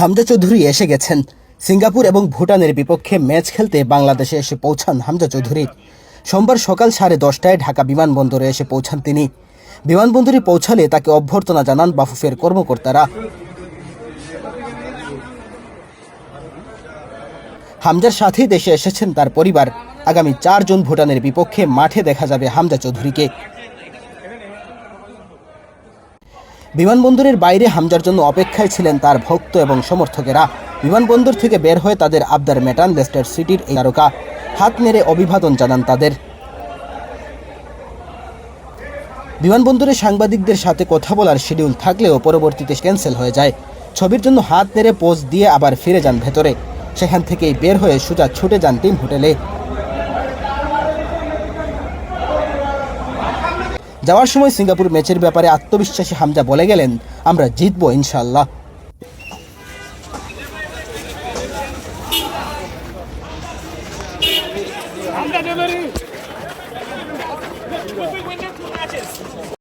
হামজা চৌধুরী এসে গেছেন। সিঙ্গাপুর এবং ভুটানের বিপক্ষে ম্যাচ খেলতে বাংলাদেশে এসে পৌঁছান হামজা চৌধুরী। সোমবার সকাল সাড়ে দশটায় ঢাকা বিমানবন্দরে এসে পৌঁছান তিনি। বিমানবন্দরে পৌঁছালে তাকে অভ্যর্থনা জানান বাফুফের কর্মকর্তারা। হামজার সাথেই দেশে এসেছেন তার পরিবার। আগামী চার জুন ভুটানের বিপক্ষে মাঠে দেখা যাবে হামজা চৌধুরীকে। বিমানবন্দরের বাইরে হামজার জন্য অপেক্ষায় ছিলেন তার ভক্ত এবং সমর্থকেরা। বিমানবন্দর থেকে বের হয়ে তাদের আবদার মেটান লেস্টার সিটির এই তারকা। হাত নেড়ে অভিবাদন জানান তাদের। বিমানবন্দরে সাংবাদিকদের সাথে কথা বলার শিডিউল থাকলেও পরবর্তীতে ক্যান্সেল হয়ে যায়। ছবির জন্য হাত নেড়ে পোজ দিয়ে আবার ফিরে যান ভেতরে। সেখান থেকেই বের হয়ে সোজা ছুটে যান টিম হোটেলে। যাওয়ার সময় সিঙ্গাপুর ম্যাচের ব্যাপারে আত্মবিশ্বাসী হামজা বলে গেলেন আমরা জিতবো ইনশাল্লাহ